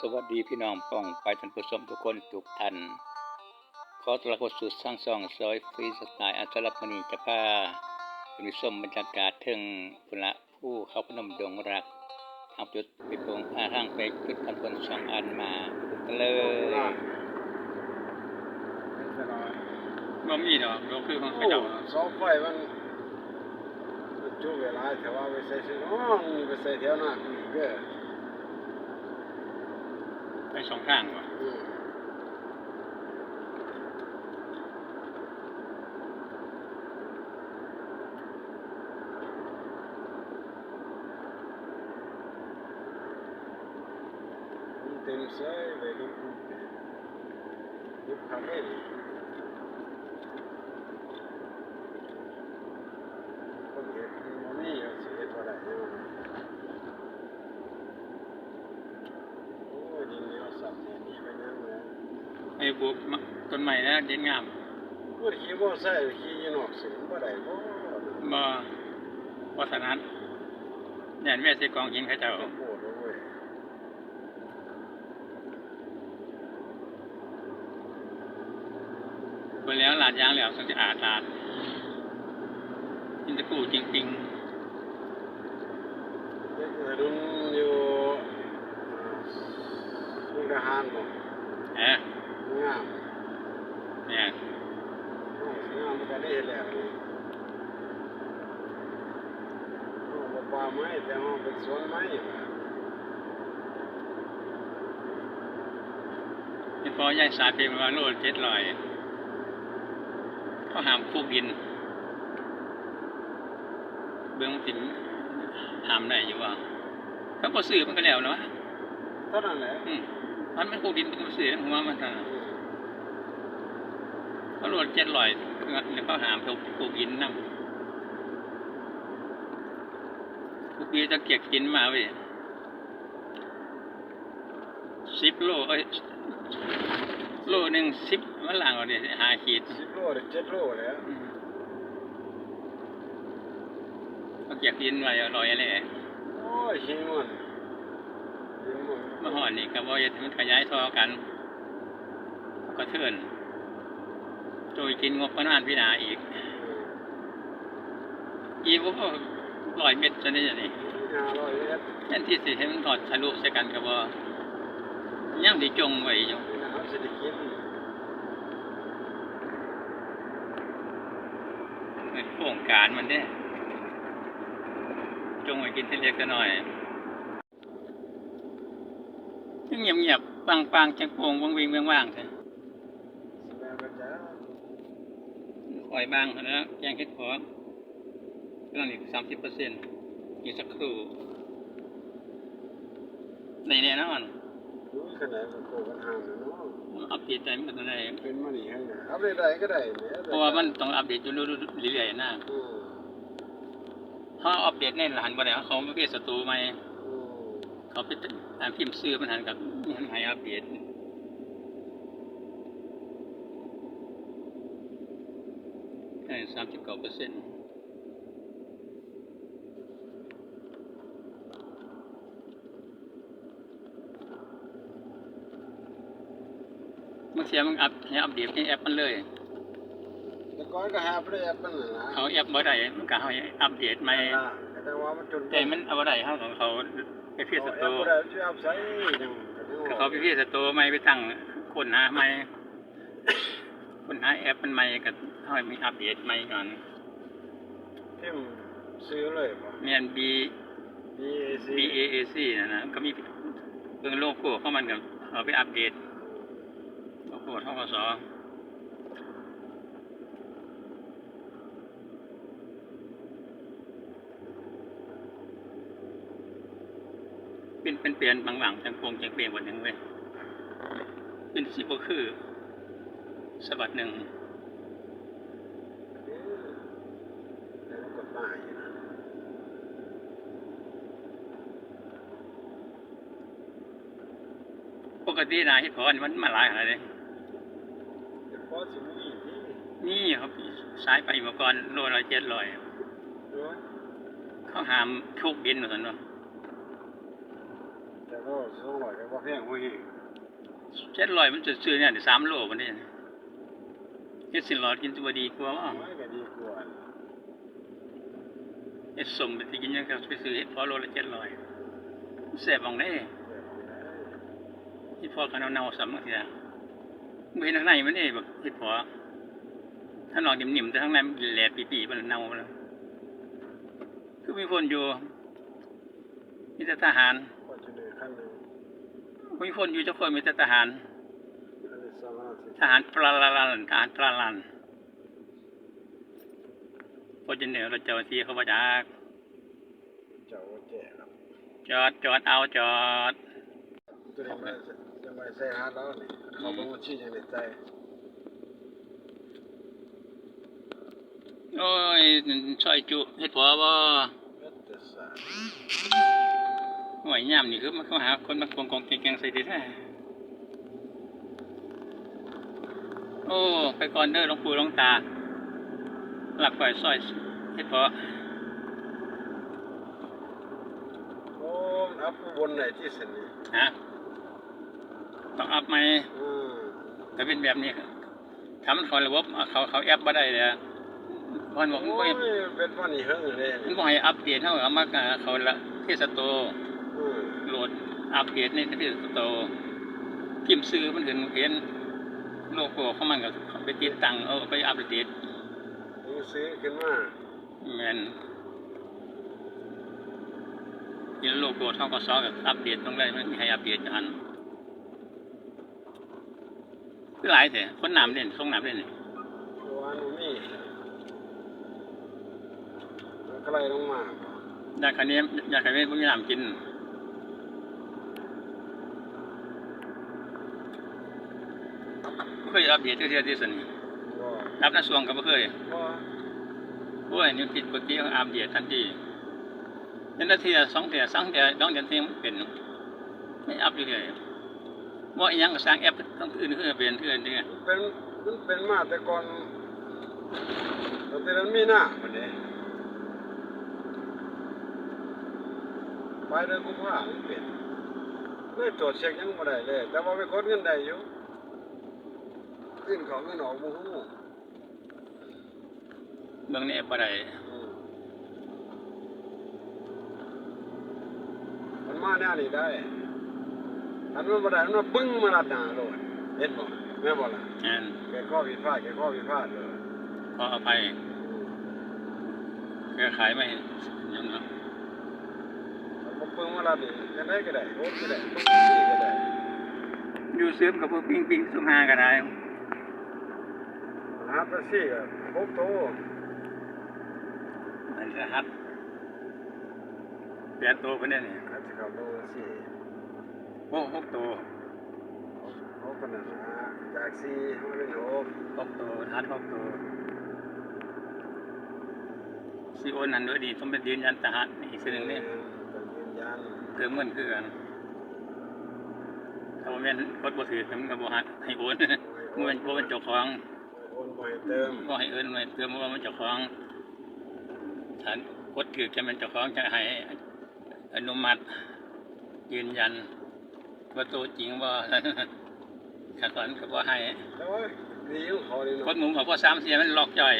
สวัสดีพี่น้องป้องไปท่านผู้ชมทุกคนทุกท่าน ขอต้อนรับเข้าสู่สร้างซองซอยฟรีสไตล์อันสลับมณีจะพาคุณผู้ชมบรรยากาศถึงพละผู้เขาพนมดงรักเอาจุดไปปงอาทางไปจุดพันคนสองอันมาเลยบ่มีดอกดอกคือของโอ้เขาเจ้าเสาไฟมันมันจุเวลาแต่ว่าไปใส่ซื้อน้องไปใส่แถวหน้าอีกเด้อ ไปสองข้างว่ะเต็มใส่เลยลูกลูกทำให้คนเห็ดมันบ่มีเอาสิเฮ็ดบ่ได้เนาะโอ้ยดินเหนียวสับเนี่ยนี่ไปนั่งเลย ไอ้ ปลูกมะต้นไม้แล้วเด่นงามพูดขี่มอไซค์ขี่อยีนอกสิมันบ่ได้บ่บ่วัฒนัทเนี่ยแม่สิกองหินเขาเจ้าโอ้โหเว้ยไปแล้วลาดยางแล้วสังจะอาดลาดอินตะกูจริงเด็กวัยรุ่นอยู่มุกดาหารบ่ๆเอ๊ะ งามเนี่ยโอ้สวยงามมันก็ได้เห็นแล้วนี่โอ้บ่ป่าไม้แต่ว่าเป็นสวนไม้ว่ะนี่พอยายสาเป็นว่าโลดเจ็ดลอยเขาหามคูกดิน เบื้องตินหามได้อยู่ว่าเขาบ่ซื้อมันก็แล้วเนาะเท่านั้นแหละอืมมันเป็นคูกดินเป็นซื้อหัวมันเท่านั้นอืม เขาโหลดเจ็ดลอยแล้วก็หามถูกถูกกินน้ำทุกปีจะเก็บกินมาเว้ยสิบโลเอ้ยโลหนึ่งสิบมันหลังเอาเดี๋ยวหาขีดสิบโลหรือเจ็ดโลแล้วอืมเขาเก็บกินไว้อร่อยเลยโอ้ยหิวมันหิวมันเมื่อหอนนี่ก็บ่อยมันขยายท่อกัน ก็เทิน โดยกินงบประมาณพินาอีก อีพวกร้อยเม็ดจะได้ยังไงห้าร้อยเมตรแทนที่สิให้มันถอดทะลุใส่กันก็บ่ยังสิจงไว้อยู่นี่นะครับสิได้กินในโครงการมันเด้จงไว้กินทีเล็กก็น้อยยังเงียบๆปังๆจังโป่งวังวิงว่างๆแท้แม่ก็จะ คอยบางเท่านั้นนะแกงเฮ็ดขอเรื่องอีก30%อีกสักครู่ในแน่นอนรู้ขนาดมันโคกันห่างนะเนาะอัปเดตได้มันก็ได้เป็นมันนี่ให้นะอัปเดตได้ก็ได้เนี่ยเพราะว่ามันต้องอัปเดตอยู่เรื่อยๆนะอืมถ้าอัปเดตในรหันบ่ได้เขาไม่เป็นศัตรูใหม่อืมเขาไปตามพิมพ์ซื้อมันหันกับมันให้อัปเดต ได้สามสิบเก้าเปอร์เซ็นต์มันเสียมันอัปให้อัปเดตในแอปมันเลยแต่ก่อนก็หาบ่ได้แอปมันน่ะนะเขาแอปบ่ได้มันก็ให้อัปเดตใหม่นั่นล่ะแต่ว่ามันจนแต่มันเอาบ่ได้เขาของเขาไปเพียสเอาแอโตปบ่ได้สิเอาใส่จังก็ก็เขาไปเพียสโตใหม่ไปตั้งคนหาใหม่คนหาแอปมันใหม่ก็ให้มีอัปเดตใหม่ก่อนพิมพ์ซื้อเลยบ่แม่น B BAC B A A C นะนะก็มีเบิ่งโลโก้เข้ามันก็เอาไปอัปเดตโลโก้ทกสเป็นเป็นเปลี่ยนบางหลังจังโปงจังเปลี่ยนวันหนึ่งเว้ยเป็นสิบก็คือสะบัดหนึ่ง แล้วมันกดมาอยู่นะ ป กตินะที่พอนี่มันมาหลายขนาดเลยแต่พอสิมีที่นี่เขาสายไปเมื่อก่อนโลละเจ็ดร้อยเนาะเขาหามทุกดินเหมือนกันเนาะแต่โอ้สองร้อยก็บ่แพงหัวเฮงเจ็ดร้อยมันจะซื้อเนี่ยสามโลมันนี่เจ็ดสิบหลอดกินตัวดีกว่าว่าไม่ก็ดีกว่าเฮ็ดสมไปที่กินยังก็ไปซื้อเฮ็ดพอโลละเจ็ดร้อยแสบบังได้ เฮ็ดพอกันเอาเน่าๆซ้ำบางทีนะไม่เห็นข้างในมันเองแบบเฮ็ดพอถ้าลองนิ่มๆแต่ข้างในมันแหลกปีๆมันเน่าแล้วคือมีคนอยู่มีแต่ทหารมีคนอยู่เจ้าคนมีแต่ทหาร ทหารปลาลันทหารปลาลันพอจะเหนือเราเจ้าหน้าที่เขาว่าจากจากจอดจอดเอาจอด ไม่ใส่หาแล้วนี่เขาบ่มาชี้จังได๋ใจโอ้ยช่อยจุเฮ็ดพอบ่เม็ดแต่สาหน่วยย่ำนี่คือมันเขาหาคนมาโกงกงเก่งๆใส่ดีแท้โอ้ไปก่อนเด้อหลวงปู่หลวงตา หลักก่อยซอยเฮ็ดพอโอ้มันอัพบนไหนที่สนี่ฮะ ต้องอัพไหมอืมแต่เป็นแบบนี้ทำมันเขาระบบเขาเขาแอปบ่ได้เลยอะมันบอกโอ้มันยบ่ให้เป็นวันนี้เฮิงเลยมันนี่บ่ให้อัปเดตเท่าเอามาเขาละเทสโตอืมโหลดอัปเดตในเทสโตพิมพ์ซื้อมันเห็นเห็นโลโก้ของมันก็ไปติดตั้งเอาไปอัปเดตนี่ซื้อขึ้นมาแม่นนี่โลโก้เท่ากับซอกับอัปเดตตรงได้มันมีให้อัปเดตอัน คือหลายแต่คนนำเล่นส่งนำเล่นนี่ตัวอันนี้มันก็ไล่ลงมาอยากคันนี้อยากคันนี้พวกนี้นำกินบ่เคยอัปเดตเทื่อๆที่สุดนี่ก็รับหน้าสวงก็บ่เคยก็โอ้ยนี่ผิดปกติของอัปเดตทันทีเดือนละเทียสองเทียสองเทียดองเดือนเทียมันเป็น ไม่อัปเรื่อยๆว่าอีหยังก็สร้างแอป ต้องอื่นเพื่อเป็นเพื่อนเด้อมันเป็นมันเป็นมาแต่ก่อนตอนที่นั้นมีหน้าบัดนี้ไปเดือนกุมภาพันธ์มันเป็นเลยตรวจเช็คยังบ่ได้เลย แต่ว่าไปกดเงินได้อยู่ขึ้นของเงินออกบ่ฮู้เมืองนี้บ่ได้อืมมันมาแน่นี่ได้อันมันบ่ได้มันมาบึ้งมาลัดหน้าโลด เห็นบ่แม่นบ่ล่ะอันแกข้อผิดพลาดแกข้อผิดพลาดเลยขออภัยแก้ไขไม่ยังเนาะมันปึ้งมาลัดนี่ยังได้ก็ได้โอ้ก็ได้ปึ้งนี่ก็ได้อยู่เสริมกับพวกปิ้งปิ้งสุมหาก็ได้หาแท็กซี่ก็พบโตอันสหัสแปดตัวเพิ่นเด้นี่อาจจะขับโลสี่โอ้หกตัวเขา คนนั้นนะจากสี่มาเป็นหกหกตัวหัดหกตัวสิโอนนั่นด้วยดีต้องเป็นยืนยันทหารอีกสิ่งหนึ่งเนี่ต้องยืนยันเติมเงินคือกันถ้าบ่แม่นกดบ่ถือมันก็บ่ฮัดให้โอนบ่แม่นบ่เป็นเจ้าของโอนไปเติมบ่ให้เอิ้นไว้เติมว่ามันเจ้าของถ้ากดถือจะเป็นเจ้าของจะให้อนุมัติยืนยันว่าตัวจริงว่า ขัดขวางก็บ่ให้แต่ว่าดีของเขาเลยกเนาะดหมุนบอกว่า3เสียมันล็อกจ่อย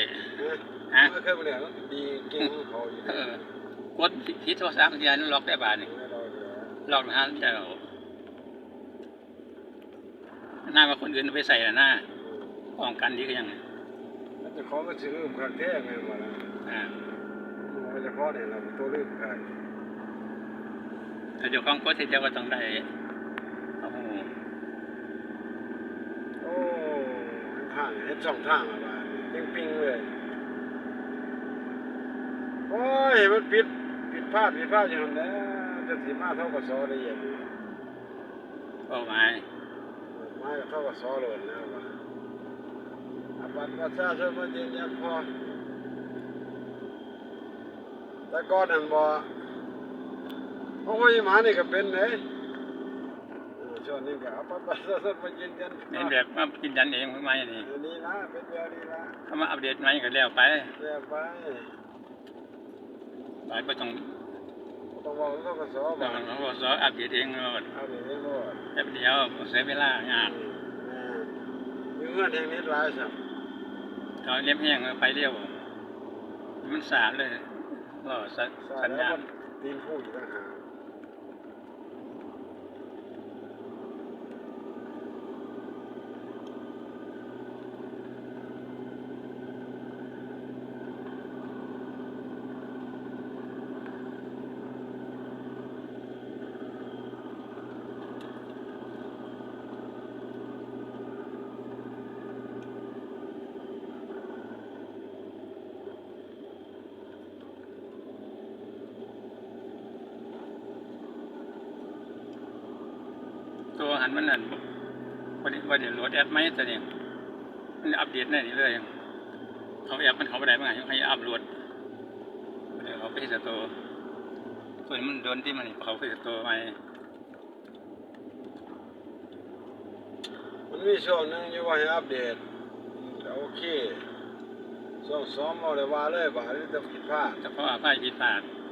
ฮะไม่เคยมาเนี่ยดีเก่งของเขาอยู่เออกดผิดโทรศัพท์เสียมันล็อกได้บาดนี่ไม่รอเลยล็อกนะฮะเจ้าหน้าว่าคนอื่นเอาไปใส่น่ะหน้าป้องกันดีก็ยังแล้วจะขอก็ซื้อลืมคักแท้แม่นบ่ล่ะอ่ามันจะขอเนี่ยเราตัวลืมคักถ้าเจ้าของกดที่เจ้าก็ต้องได้โอ้โห โอ้ทางเฮ็ดสองทางอะว่าปิ้งปิ้งเลย โอ้ยมันผิดผิดพลาดผิดพลาดอย่างนั้นแหละจะสิมาเท่ากับซอได้ยังเป้าหมายมาเท่ากับซอเลยนะว่าอาบัตรประชาชนมายืนยันพอแต่ก่อนนั่นบ่โอ้ยหมานี่ก็เป็นเด้เออ ช่วงนี้ก็เอาบัตรประชาชนมายืนยันพในอแบบมากินยันเองไม่นี่อันนี้นะเป็นแบบนี้นะเขามาอัปเดตใหม่ก็แล้วไปเรียบไปหลายไปต้องบต้องบอกต้องกระสอบเราบ้างเราสออัปเดตเองเราเอาเดี๋ยวนี้ก็แป๊บเดียวเสียเวลางานมีเพื่อนแห่งนี้หลายสักเขาเลี้ยมแห้งไปเร็วมันสาดเลยรอสัญสาสัญแล้ญาวณก็ตีนผู้อยู่ต่างหาก ตัวหันมันนั่นวันนี้วันนี้โหลดแอปไหมตัวนี้มันอัปเดตแน่นี่เลยเขาแอปมันเขาไปไหนบ้างให้อัปโหลดเดี๋ยวเขาไปที่สตัวตัวนี้มันโดนที่มันเขาไปสตัวใหม่มันมีช่วงหนึงอยู่ว่าให้อัปเดตแต่โอเคช่วงซ้อมเอาเลยว่าเลยว่านี่จะผิดพลาดเฉพาะไพ่ผิดพลาดอ